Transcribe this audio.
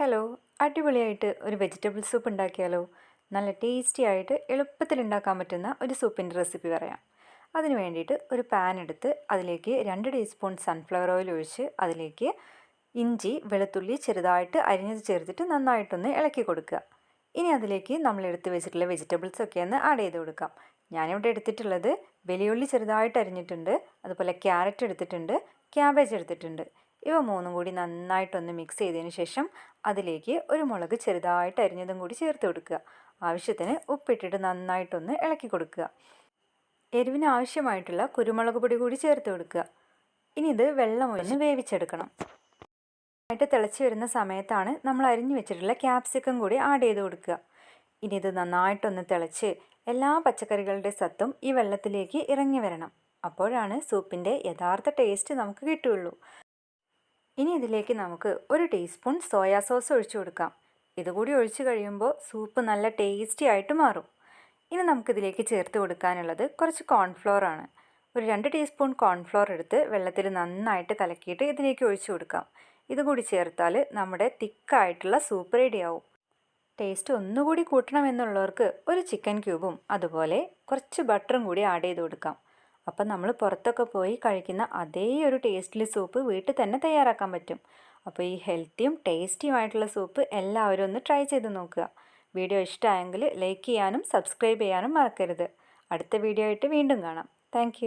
Hello അടിപൊളിയായിട്ട് ഒരു vegetable soup ഉണ്ടാക്കിയാലോ? നല്ല ടേസ്റ്റി ആയിട്ട് എളുപ്പത്തിൽ ഉണ്ടാക്കാൻ പറ്റുന്ന ഒരു സൂപ്പിന്റെ റെസിപ്പി പറയാം. അതിന് വേണ്ടിയിട്ട് ഒരു പാൻ എടുത്ത് അതിലേക്ക് രണ്ട് ടീസ്പൂൺ സൺഫ്ലവർ ഓയിൽ ഒഴിച്ച് അതിലേക്ക് ഇഞ്ചി വെളുത്തുള്ളി ചെറുതായിട്ട് അരിഞ്ഞത് ചേർത്തിട്ട് നന്നായിട്ടൊന്ന് ഇളക്കി കൊടുക്കുക. ഇനി അതിലേക്ക് നമ്മൾ എടുത്ത് വെച്ചിട്ടുള്ള വെജിറ്റബിൾസ് ഒക്കെ ഒന്ന് ആഡ് ചെയ്ത് കൊടുക്കാം. ഞാനിവിടെ എടുത്തിട്ടുള്ളത് വെളിയുള്ളി ചെറുതായിട്ട് അരിഞ്ഞിട്ടുണ്ട് അതുപോലെ ക്യാരറ്റ് എടുത്തിട്ടുണ്ട് ക്യാബേജ് എടുത്തിട്ടുണ്ട്. ഇവ മൂന്നും കൂടി നന്നായിട്ടൊന്ന് മിക്സ് ചെയ്തതിന് ശേഷം അതിലേക്ക് ഒരു മുളക് ചെറുതായിട്ട് അരിഞ്ഞതും കൂടി ചേർത്ത് കൊടുക്കുക. ആവശ്യത്തിന് ഉപ്പിട്ടിട്ട് നന്നായിട്ടൊന്ന് ഇളക്കി കൊടുക്കുക. എരിവിന് ആവശ്യമായിട്ടുള്ള കുരുമുളക് പൊടി കൂടി ചേർത്ത് കൊടുക്കുക. ഇനി ഇത് വെള്ളം ഒഴിഞ്ഞ് വേവിച്ചെടുക്കണം. ആയിട്ട് തിളച്ച് വരുന്ന സമയത്താണ് നമ്മൾ അരിഞ്ഞു വെച്ചിട്ടുള്ള ക്യാപ്സിക്കം കൂടി ആഡ് ചെയ്ത് കൊടുക്കുക. ഇനി ഇത് നന്നായിട്ടൊന്ന് തിളച്ച് എല്ലാ പച്ചക്കറികളുടെ സത്തും ഈ വെള്ളത്തിലേക്ക് ഇറങ്ങി വരണം. അപ്പോഴാണ് സൂപ്പിന്റെ യഥാർത്ഥ ടേസ്റ്റ് നമുക്ക് കിട്ടുകയുള്ളൂ. ഇനി ഇതിലേക്ക് നമുക്ക് ഒരു ടീസ്പൂൺ സോയാ സോസ് ഒഴിച്ചു കൊടുക്കാം. ഇതുകൂടി ഒഴിച്ചു കഴിയുമ്പോൾ സൂപ്പ് നല്ല ടേസ്റ്റി ആയിട്ട് മാറും. ഇനി നമുക്കിതിലേക്ക് ചേർത്ത് കൊടുക്കാനുള്ളത് കുറച്ച് കോൺഫ്ലോർ ആണ്. ഒരു രണ്ട് ടീസ്പൂൺ കോൺഫ്ലോർ എടുത്ത് വെള്ളത്തിൽ നന്നായിട്ട് കലക്കിയിട്ട് ഇതിലേക്ക് ഒഴിച്ചു കൊടുക്കാം. ഇതുകൂടി ചേർത്താൽ നമ്മുടെ തിക്കായിട്ടുള്ള സൂപ്പ് റെഡിയാവും. ടേസ്റ്റ് ഒന്നുകൂടി കൂട്ടണമെന്നുള്ളവർക്ക് ഒരു ചിക്കൻ ക്യൂബും അതുപോലെ കുറച്ച് ബട്ടറും കൂടി ആഡ് ചെയ്ത് കൊടുക്കാം. അപ്പം നമ്മൾ പുറത്തൊക്കെ പോയി കഴിക്കുന്ന അതേ ഒരു ടേസ്റ്റിൽ സൂപ്പ് വീട്ടിൽ തന്നെ തയ്യാറാക്കാൻ പറ്റും. അപ്പോൾ ഈ ഹെൽത്തിയും ടേസ്റ്റിയുമായിട്ടുള്ള സൂപ്പ് എല്ലാവരും ഒന്ന് ട്രൈ ചെയ്ത് നോക്കുക. വീഡിയോ ഇഷ്ടമായെങ്കിൽ ലൈക്ക് ചെയ്യാനും സബ്സ്ക്രൈബ് ചെയ്യാനും മറക്കരുത്. അടുത്ത വീഡിയോ ആയിട്ട് വീണ്ടും കാണാം. താങ്ക്